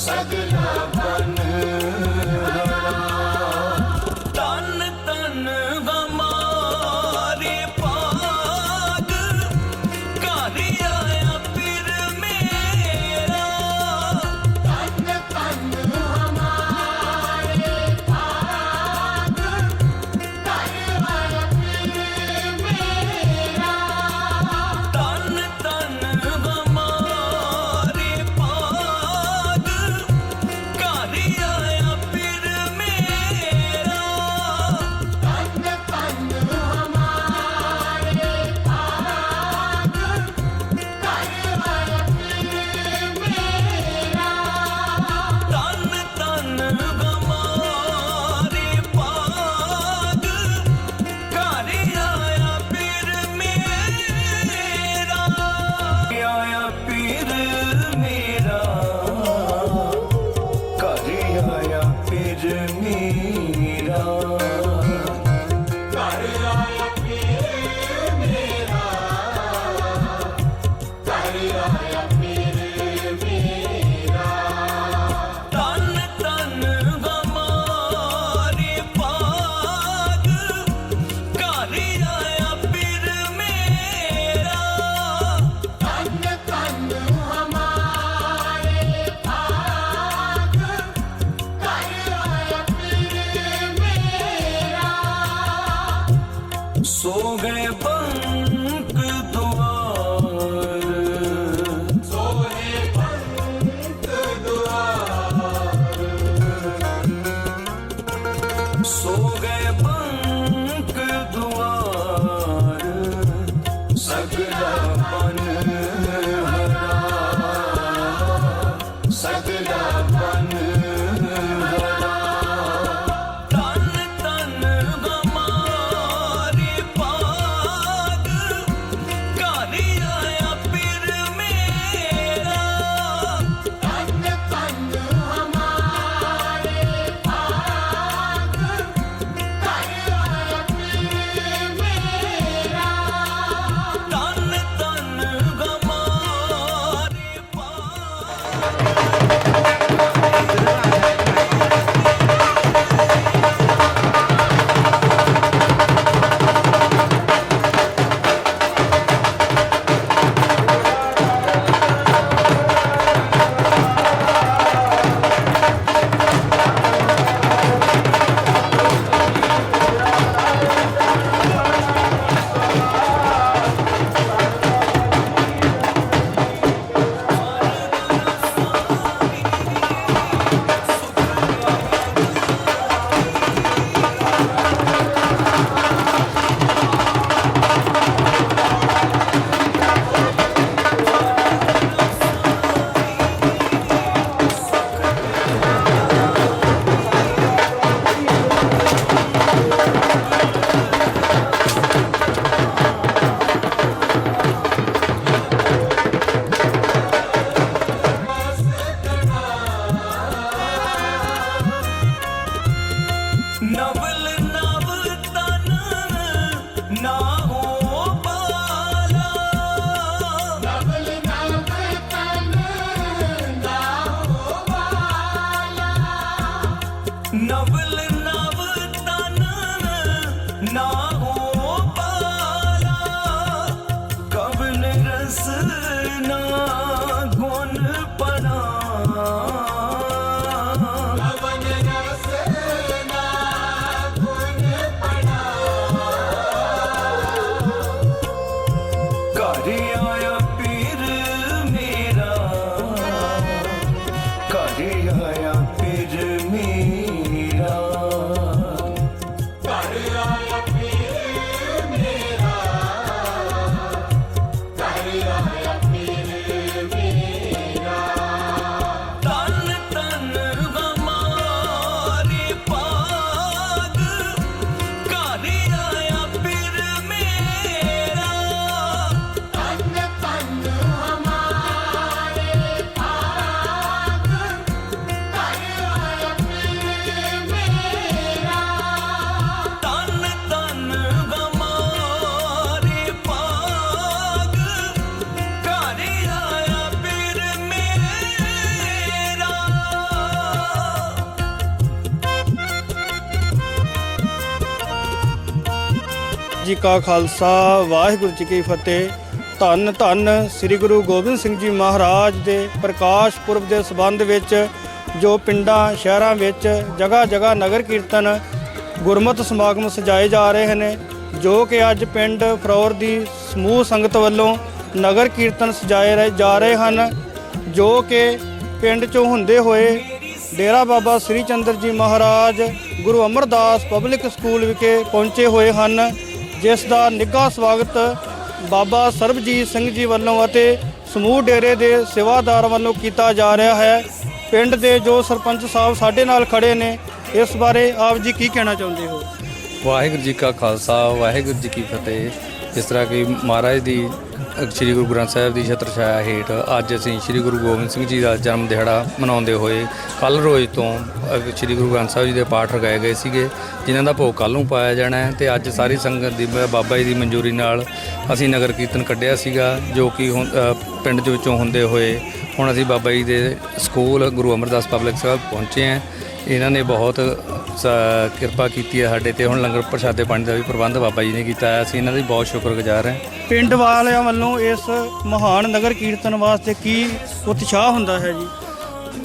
ਸਗਲਾ ਜੀ ਕਾ ਖਾਲਸਾ, ਵਾਹਿਗੁਰੂ ਜੀ ਕੀ ਫਤਿਹ। ਧੰਨ ਧੰਨ ਸ੍ਰੀ ਗੁਰੂ ਗੋਬਿੰਦ ਸਿੰਘ ਜੀ ਮਹਾਰਾਜ ਦੇ ਪ੍ਰਕਾਸ਼ ਪੁਰਬ ਦੇ ਸਬੰਧ ਵਿੱਚ, ਜੋ ਪਿੰਡਾਂ, ਸ਼ਹਿਰਾਂ ਵਿੱਚ ਜਗ੍ਹਾ ਜਗ੍ਹਾ ਨਗਰ ਕੀਰਤਨ ਗੁਰਮਤਿ ਸਮਾਗਮ ਸਜਾਏ ਜਾ ਰਹੇ ਨੇ, ਜੋ ਕਿ ਅੱਜ ਪਿੰਡ ਫਰੌਰ ਦੀ ਸਮੂਹ ਸੰਗਤ ਵੱਲੋਂ ਨਗਰ ਕੀਰਤਨ ਸਜਾਏ ਰਹੇ- ਜਾ ਰਹੇ ਹਨ, ਜੋ ਕਿ ਪਿੰਡ ਚੋਂ ਹੁੰਦੇ ਹੋਏ ਡੇਰਾ ਬਾਬਾ ਸ੍ਰੀ ਚੰਦਰ ਜੀ ਮਹਾਰਾਜ, ਗੁਰੂ ਅਮਰਦਾਸ ਪਬਲਿਕ ਸਕੂਲ ਵਿਖੇ ਪਹੁੰਚੇ ਹੋਏ ਹਨ। ਜਿਸ ਦਾ ਨਿੱਘਾ ਸਵਾਗਤ ਬਾਬਾ ਸਰਬਜੀਤ ਸਿੰਘ ਜੀ ਵੱਲੋਂ ਅਤੇ ਸਮੂਹ ਡੇਰੇ ਦੇ ਸੇਵਾਦਾਰ ਵੱਲੋਂ ਕੀਤਾ ਜਾ ਰਿਹਾ ਹੈ। ਪਿੰਡ ਦੇ ਜੋ ਸਰਪੰਚ ਸਾਹਿਬ ਸਾਡੇ ਨਾਲ ਖੜੇ ਨੇ, ਇਸ ਬਾਰੇ ਆਪ ਜੀ ਕੀ ਕਹਿਣਾ ਚਾਹੁੰਦੇ ਹੋ? ਵਾਹਿਗੁਰੂ ਜੀ ਕਾ ਖਾਲਸਾ, ਵਾਹਿਗੁਰੂ ਜੀ ਕੀ ਫਤਿਹ। ਜਿਸ ਤਰ੍ਹਾਂ ਕਿ ਮਹਾਰਾਜ ਦੀ ਸ੍ਰੀ ਗੁਰੂ ਗ੍ਰੰਥ ਸਾਹਿਬ ਦੀ ਛਤਰ ਛਾਇਆ ਹੇਠ ਅੱਜ ਅਸੀਂ ਸ੍ਰੀ ਗੁਰੂ ਗੋਬਿੰਦ ਸਿੰਘ ਜੀ ਦਾ ਜਨਮ ਦਿਹਾੜਾ ਮਨਾਉਂਦੇ ਹੋਏ ਕੱਲ ਰੋਜ਼ ਤੋਂ ਅ, ਸ੍ਰੀ ਗੁਰੂ ਗ੍ਰੰਥ ਸਾਹਿਬ ਜੀ ਦੇ ਪਾਠ ਰਗਾਏ ਗਏ ਸੀਗੇ ਜਿਨ੍ਹਾਂ ਦਾ ਭੋਗ ਕੱਲ ਨੂੰ ਪਾਇਆ ਜਾਣਾ ਹੈ ਤੇ ਅੱਜ ਸਾਰੀ ਸੰਗਤ ਦੀ ਬ- ਬਾਬਾ ਜੀ ਦੀ ਮਨਜ਼ੂਰੀ ਨਾਲ ਅਸੀਂ ਨਗਰ ਕੀਰਤਨ ਕੱਢਿਆ ਸੀਗਾ ਜੋ ਕਿ ਹੁਣ, ਅ, ਪਿੰਡ ਦੇ ਵਿੱਚੋਂ ਹੁੰਦੇ ਹੋਏ ਹੁਣ ਅਸੀਂ ਬਾਬਾ ਜੀ ਦੇ school Guru Amardas public school ਪਹੁੰਚੇ ਹਾਂ। ਇਹਨਾਂ ਨੇ ਬਹੁਤ, ਸ- ਕਿਰਪਾ ਕੀਤੀ ਹੈ ਸਾਡੇ ਤੇ। ਹੁਣ ਲੰਗਰ ਪ੍ਰਸ਼ਾਦੇ ਪਾਣੀ ਦਾ ਵੀ ਪ੍ਰਬੰਧ ਬਾਬਾ ਜੀ ਨੇ ਕੀਤਾ ਹੈ। ਅਸੀਂ ਇਹਨਾਂ ਦੀ ਬਹੁਤ ਸ਼ੁਕਰਗੁਜ਼ਾਰ ਹਾਂ। ਪਿੰਡ ਵਾਲਿਆਂ ਵੱਲੋਂ ਇਸ ਮਹਾਨ ਨਗਰ ਕੀਰਤਨ ਵਾਸਤੇ ਕੀ ਉਤਸ਼ਾਹ ਹੁੰਦਾ ਹੈ ਜੀ?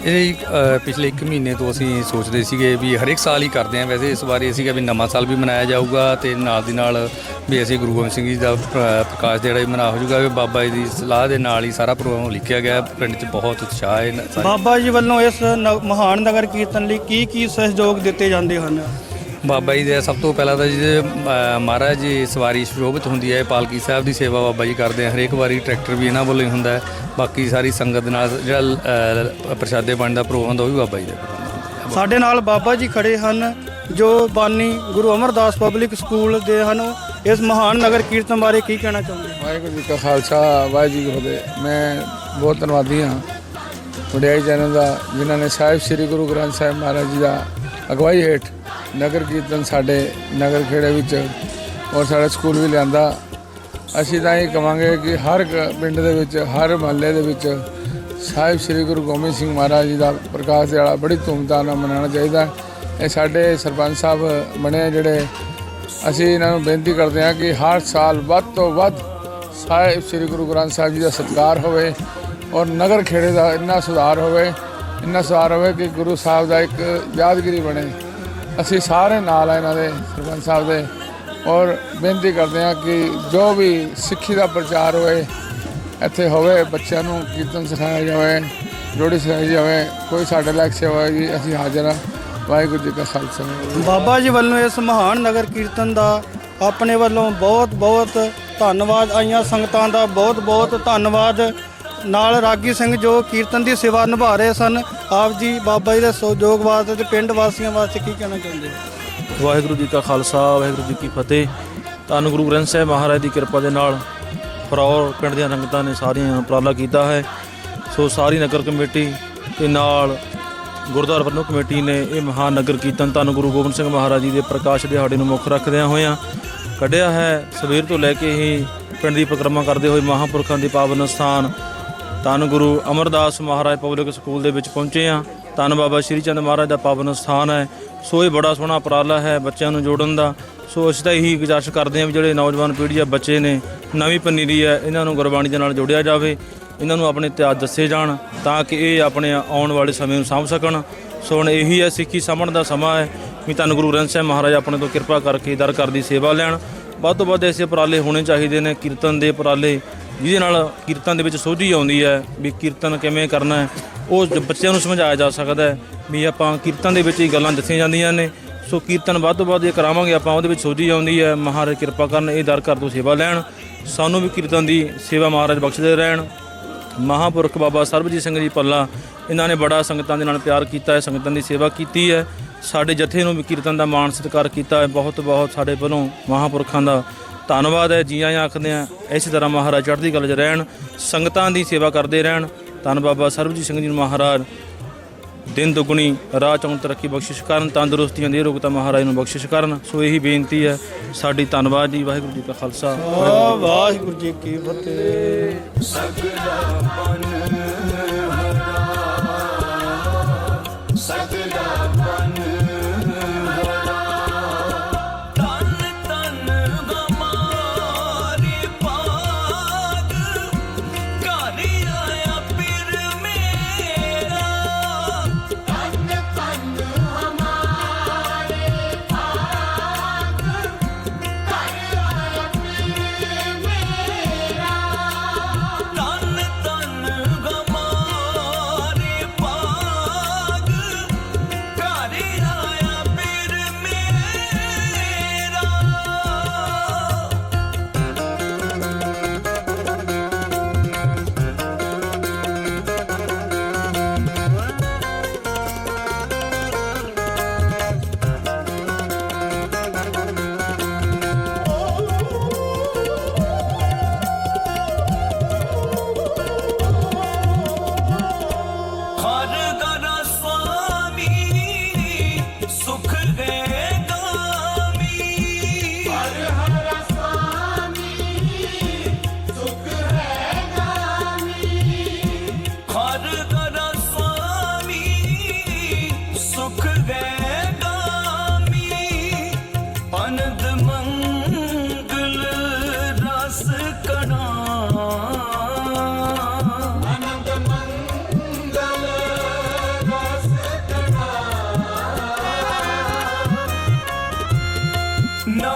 ਇਹ ਅ, ਪਿਛਲੇ 1 ਮਹੀਨੇ ਤੋਂ ਅਸੀਂ ਸੋਚਦੇ ਸੀਗੇ ਵੀ ਹਰ ਇੱਕ ਸਾਲ ਹੀ ਕਰਦੇ ਹਾਂ। ਵੈਸੇ ਇਸ ਵਾਰੀ ਅਸੀਂ ਕਿਹਾ ਵੀ ਨਵਾਂ ਸਾਲ ਵੀ ਮਨਾਇਆ ਜਾਊਗਾ ਤੇ ਨਾਲ ਦੀ ਨਾਲ ਵੀ ਅਸੀਂ ਗੁਰੂ ਗੋਬਿੰਦ ਸਿੰਘ ਜੀ ਦਾ ਪ੍ਰ- ਪ੍ਰਕਾਸ਼ ਜਿਹੜਾ ਵੀ ਮਨਾ ਹੋ ਜਾਊਗਾ ਵੀ ਬਾਬਾ ਜੀ ਦੀ ਸਲਾਹ ਦੇ ਨਾਲ ਹੀ ਸਾਰਾ ਪ੍ਰੋਗਰਾਮ ਲਿਖਿਆ ਗਿਆ। ਹੈ। ਪਿੰਡ 'ਚ ਬਹੁਤ ਉਤਸ਼ਾਹ ਹੈ। ਇਹਨਾਂ ਸਾਰੇ- ਬਾਬਾ ਜੀ ਵੱਲੋਂ ਇਸ ਨ- ਮਹਾਨ ਨਗਰ ਕੀਰਤਨ ਲਈ ਕੀ ਕੀ ਸਹਿਯੋਗ ਦਿੱਤੇ ਜਾਂਦੇ ਹਨ? ਬਾਬਾ ਜੀ ਦੇ ਸਭ ਤੋਂ ਪਹਿਲਾਂ ਤਾਂ ਜਿਹਦੇ ਮਹਾਰਾਜ ਜੀ ਸਵਾਰੀ ਸ਼ੋਭਿਤ ਹੁੰਦੀ ਹੈ ਪਾਲਕੀ ਸਾਹਿਬ ਦੀ ਸੇਵਾ ਬਾਬਾ ਜੀ ਕਰਦੇ ਆ ਹਰੇਕ ਵਾਰੀ ਟਰੈਕਟਰ ਵੀ ਇਹਨਾਂ ਵੱਲੋਂ ਹੀ ਹੁੰਦਾ ਹੈ ਬਾਕੀ ਸਾਰੀ ਸੰਗਤ ਦੇ ਨਾਲ ਜਿਹੜਾ ਪ੍ਰਸ਼ਾਦੇ ਪਾਣੀ ਦਾ ਪ੍ਰੋਗਰਾਮ ਹੁੰਦਾ ਉਹ ਵੀ ਬਾਬਾ ਜੀ ਦਾ। ਸਾਡੇ ਨਾਲ ਬਾਬਾ ਜੀ ਖੜੇ ਹਨ ਜੋ ਬਾਨੀ ਗੁਰੂ ਅਮਰਦਾਸ ਪਬਲਿਕ ਸਕੂਲ ਦੇ ਹਨ ਇਸ ਮਹਾਨ ਨਗਰ ਕੀਰਤਨ ਬਾਰੇ ਕੀ ਕਹਿਣਾ ਚਾਹੁੰਦੇ ਹੋ? ਵਾਹਿਗੁਰੂ ਜੀ ਕਾ ਖਾਲਸਾ ਵਾਹਿਗੁਰੂ ਜੀ ਕੀ ਫਤਿਹ ਮੈਂ ਬਹੁਤ ਧੰਨਵਾਦੀ ਹਾਂ ਵਡਿਆਈ ਚੈਨਲ ਦਾ ਜਿਨ੍ਹਾਂ ਨੇ ਸਾਹਿਬ ਸ੍ਰੀ ਗੁਰੂ ਗ੍ਰੰਥ ਸਾਹਿਬ ਮਹਾਰਾਜ ਜੀ ਦਾ ਅਗਵਾਈ ਹੇਠ ਨਗਰ ਕੀਰਤਨ ਸਾਡੇ ਨਗਰ ਖੇੜੇ ਵਿੱਚ ਔਰ ਸਾਡੇ ਸਕੂਲ ਵੀ ਲਿਆਂਦਾ। ਅਸੀਂ ਤਾਂ ਇਹ ਕਵਾਂਗੇ ਕਿ ਹਰ ਕ- ਪਿੰਡ ਦੇ ਵਿੱਚ, ਹਰ ਮਹੱਲੇ ਦੇ ਵਿੱਚ ਸਾਹਿਬ ਸ੍ਰੀ ਗੁਰੂ ਗੋਬਿੰਦ ਸਿੰਘ ਮਹਾਰਾਜ ਜੀ ਦਾ ਪ੍ਰਕਾਸ਼ ਦਿਹਾੜਾ ਬੜੀ ਧੂਮਧਾਮ ਨਾਲ ਮਨਾਉਣਾ ਚਾਹੀਦਾ ਇਹ ਸਾਡੇ ਸਰਪੰਚ ਸਾਹਿਬ ਬਣੇ ਜਿਹੜੇ ਅਸੀਂ ਇਹਨਾਂ ਨੂੰ ਬੇਨਤੀ ਕਰਦੇ ਹਾਂ ਕਿ ਹਰ ਸਾਲ ਵੱਧ ਤੋਂ ਵੱਧ ਸਾਹਿਬ ਸ੍ਰੀ ਗੁਰੂ ਗ੍ਰੰਥ ਸਾਹਿਬ ਜੀ ਦਾ ਸਤਿਕਾਰ ਹੋਵੇ ਔਰ ਨਗਰ ਖੇੜੇ ਦਾ ਇੰਨਾ ਸੁਧਾਰ ਹੋਵੇ, ਇੰਨਾ ਸੁਧਾਰ ਹੋਵੇ ਕਿ ਗੁਰੂ ਸਾਹਿਬ ਦਾ ਇੱਕ ਯਾਦਗਿਰੀ ਬਣੇ। ਅਸੀਂ ਸਾਰੇ ਨਾਲ ਆ ਇਹਨਾਂ ਦੇ, ਸਰਪੰਚ ਸਾਹਿਬ ਦੇ। ਔਰ ਬੇਨਤੀ ਕਰਦੇ ਹਾਂ ਕਿ ਜੋ ਵੀ ਸਿੱਖੀ ਦਾ ਪ੍ਰਚਾਰ ਹੋਵੇ ਇੱਥੇ ਹੋਵੇ, ਬੱਚਿਆਂ ਨੂੰ ਕੀਰਤਨ ਸਿਖਾਇਆ ਜਾਵੇ ਜੋੜੀ ਸਿਖਾਈ ਜਾਵੇ, ਕੋਈ ਸਾਡੇ ਲਾਇਕ ਸੇਵਾ ਹੋਏਗੀ, ਅਸੀਂ ਹਾਜ਼ਰ ਹਾਂ। ਵਾਹਿਗੁਰੂ ਜੀ ਕਾ ਖਾਲਸਾ। ਬਾਬਾ ਜੀ ਵੱਲੋਂ ਇਸ ਮਹਾਨ ਨਗਰ ਕੀਰਤਨ ਦਾ ਆਪਣੇ ਵੱਲੋਂ ਬਹੁਤ ਬਹੁਤ ਧੰਨਵਾਦ। ਆਈਆਂ ਸੰਗਤਾਂ ਦਾ ਬਹੁਤ ਬਹੁਤ ਧੰਨਵਾਦ। ਨਾਲ ਰਾਗੀ ਸਿੰਘ ਜੋ ਕੀਰਤਨ ਦੀ ਸੇਵਾ ਨਿਭਾ ਰਹੇ ਸਨ। ਆਪ ਜੀ ਬਾਬਾ ਜੀ ਦੇ ਸਹਿਯੋਗ ਵਾਸਤੇ ਤੇ ਪਿੰਡ ਵਾਸੀਆਂ ਵਾਸਤੇ ਕੀ ਕਹਿਣਾ ਚਾਹੁੰਦੇ ਹੋ? ਵਾਹਿਗੁਰੂ ਜੀ ਕਾ ਖਾਲਸਾ, ਵਾਹਿਗੁਰੂ ਜੀ ਕੀ ਫਤਿਹ। ਧੰਨ ਗੁਰੂ ਗ੍ਰੰਥ ਸਾਹਿਬ ਮਹਾਰਾਜ ਦੀ ਕਿਰਪਾ ਦੇ ਨਾਲ ਫਰੌਰ ਪਿੰਡ ਦੀਆਂ ਸੰਗਤਾਂ ਨੇ ਸਾਰੀਆਂ ਉਪਰਾਲਾ ਕੀਤਾ ਹੈ। ਸੋ ਸਾਰੀ ਨਗਰ ਕਮੇਟੀ ਤੇ ਨਾਲ ਗੁਰਦੁਆਰਾ ਪ੍ਰਬੰਧਕ ਕਮੇਟੀ ਨੇ ਇਹ ਮਹਾਨ ਨਗਰ ਕੀਰਤਨ ਧੰਨ ਗੁਰੂ ਗੋਬਿੰਦ ਸਿੰਘ ਮਹਾਰਾਜ ਜੀ ਦੇ ਪ੍ਰਕਾਸ਼ ਦਿਹਾੜੇ ਨੂੰ ਮੁੱਖ ਰੱਖਦਿਆਂ ਹੋਇਆਂ ਕੱਢਿਆ ਹੈ। ਸਵੇਰ ਤੋਂ ਲੈ ਕੇ ਹੀ ਪਿੰਡ ਦੀ ਪਰਿਕਰਮਾ ਕਰਦੇ ਹੋਏ ਮਹਾਂਪੁਰਖਾਂ ਦੇ ਪਾਵਨ ਸਥਾਨ ਧੰਨ ਗੁਰੂ ਅਮਰਦਾਸ ਮਹਾਰਾਜ ਪਬਲਿਕ ਸਕੂਲ ਦੇ ਵਿੱਚ ਪਹੁੰਚੇ ਆ ਧੰਨ ਬਾਬਾ ਸ਼੍ਰੀ ਚੰਦ ਮਹਾਰਾਜ ਦਾ ਪਾਵਨ ਸਥਾਨ ਹੈ। ਸੋ ਇਹ ਬੜਾ ਸੋਹਣਾ ਉਪਰਾਲਾ ਹੈ ਬੱਚਿਆਂ ਨੂੰ ਜੋੜਨ ਦਾ। ਸੋ ਅਸੀਂ ਤਾਂ ਇਹੀ ਗੁਜ਼ਾਰਿਸ਼ ਕਰਦੇ ਹਾਂ ਵੀ ਜਿਹੜੇ ਨੌਜਵਾਨ ਪੀੜ੍ਹੀ ਆ, ਬੱਚੇ ਨੇ, ਨਵੀਂ ਪਨੀਰੀ ਹੈ, ਇਹਨਾਂ ਨੂੰ ਗੁਰਬਾਣੀ ਦੇ ਨਾਲ ਜੋੜਿਆ ਜਾਵੇ। ਇਹਨਾਂ ਨੂੰ ਆਪਣੇ ਇਤਿਹਾਸ ਦੱਸੇ ਜਾਣ ਤਾਂ ਕਿ ਇਹ ਆਪਣੇ ਆਉਣ ਵਾਲੇ ਸਮੇਂ ਨੂੰ ਸਾਂਭ ਸਕਣ। ਸੋ ਹੁਣ ਇਹੀ ਹੈ, ਸਿੱਖੀ ਸਾਂਭਣ ਦਾ ਸਮਾਂ ਹੈ ਵੀ ਧੰਨ ਗੁਰੂ ਗ੍ਰੰਥ ਸਾਹਿਬ ਮਹਾਰਾਜ ਆਪਣੇ ਤੋਂ ਕਿਰਪਾ ਕਰਕੇ ਦਰ ਕਰ ਦੀ ਸੇਵਾ ਲੈਣ। ਵੱਧ ਤੋਂ ਵੱਧ ਐਸੇ ਉਪਰਾਲੇ ਹੋਣੇ ਚਾਹੀਦੇ ਨੇ, ਕੀਰਤਨ ਦੇ ਉਪਰਾਲੇ ਜਿਹਦੇ ਨਾਲ ਕੀਰਤਨ ਦੇ ਵਿੱਚ ਸੋਝੀ ਆਉਂਦੀ ਹੈ ਵੀ ਕੀਰਤਨ ਕਿਵੇਂ ਕਰਨਾ ਹੈ, ਉਹ ਬੱਚਿਆਂ ਨੂੰ ਸਮਝਾਇਆ ਜਾ ਸਕਦਾ ਹੈ ਵੀ ਆਪਾਂ ਕੀਰਤਨ ਦੇ ਵਿੱਚ ਹੀ ਗੱਲਾਂ ਦੱਸੀਆਂ ਜਾਂਦੀਆਂ ਨੇ। ਸੋ ਕੀਰਤਨ ਵੱਧ ਤੋਂ ਵੱਧ ਜੇ ਕਰਾਵਾਂਗੇ ਆਪਾਂ, ਉਹਦੇ ਵਿੱਚ ਸੋਝੀ ਆਉਂਦੀ ਹੈ, ਮਹਾਰਾਜ ਕਿਰਪਾ ਕਰਨ ਇਹ ਦਰ ਕਰ ਤੋਂ ਸੇਵਾ ਲੈਣ। ਸਾਨੂੰ ਵੀ ਕੀਰਤਨ ਦੀ ਸੇਵਾ ਮਹਾਰਾਜ ਬਖਸ਼ਦੇ ਰਹਿਣ। ਮਹਾਂਪੁਰਖ ਬਾਬਾ ਸਰਬਜੀਤ ਸਿੰਘ ਜੀ ਪੱਲਾ ਇਹਨਾਂ ਨੇ ਬੜਾ ਸੰਗਤਾਂ ਦੇ ਨਾਲ ਪਿਆਰ ਕੀਤਾ ਹੈ, ਸੰਗਤਾਂ ਦੀ ਸੇਵਾ ਕੀਤੀ ਹੈ। ਸਾਡੇ ਜਥੇ ਨੂੰ ਵੀ ਕੀਰਤਨ ਦਾ ਮਾਣ ਸਤਿਕਾਰ ਕੀਤਾ ਹੈ। ਬਹੁਤ ਬਹੁਤ ਸਾਡੇ ਵੱਲੋਂ ਮਹਾਂਪੁਰਖਾਂ ਦਾ ਧੰਨਵਾਦ ਹੈ ਜੀ, ਆਇਆਂ ਆਖਦੇ ਆ ਇਸੇ ਤਰ੍ਹਾਂ ਮਹਾਰਾਜ ਚੜ੍ਹਦੀ ਕਲਾ 'ਚ ਰਹਿਣ, ਸੰਗਤਾਂ ਦੀ ਸੇਵਾ ਕਰਦੇ ਰਹਿਣ। ਧੰਨ ਬਾਬਾ ਸਰਬਜੀਤ ਸਿੰਘ ਜੀ ਨੂੰ ਮਹਾਰਾਜ, ਦਿਨ ਦੁਗਣੀ ਰਾਹ ਚੌਂ ਤਰੱਕੀ ਬਖਸ਼ਿਸ਼ ਕਰਨ ਤੰਦਰੁਸਤੀਆਂ ਦੇ ਰੋਗਤਾ ਮਹਾਰਾਜ ਨੂੰ ਬਖਸ਼ਿਸ਼ ਕਰਨ। ਸੋ ਇਹੀ ਬੇਨਤੀ ਹੈ, ਸਾਡੀ ਧੰਨਵਾਦ ਜੀ, ਵਾਹਿਗੁਰੂ ਜੀ ਕਾ ਖਾਲਸਾ, ਵਾਹਿਗੁਰੂ ਜੀ ਕੀ ਫਤਿਹ। ਸਗਲਾ ਪਨ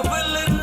will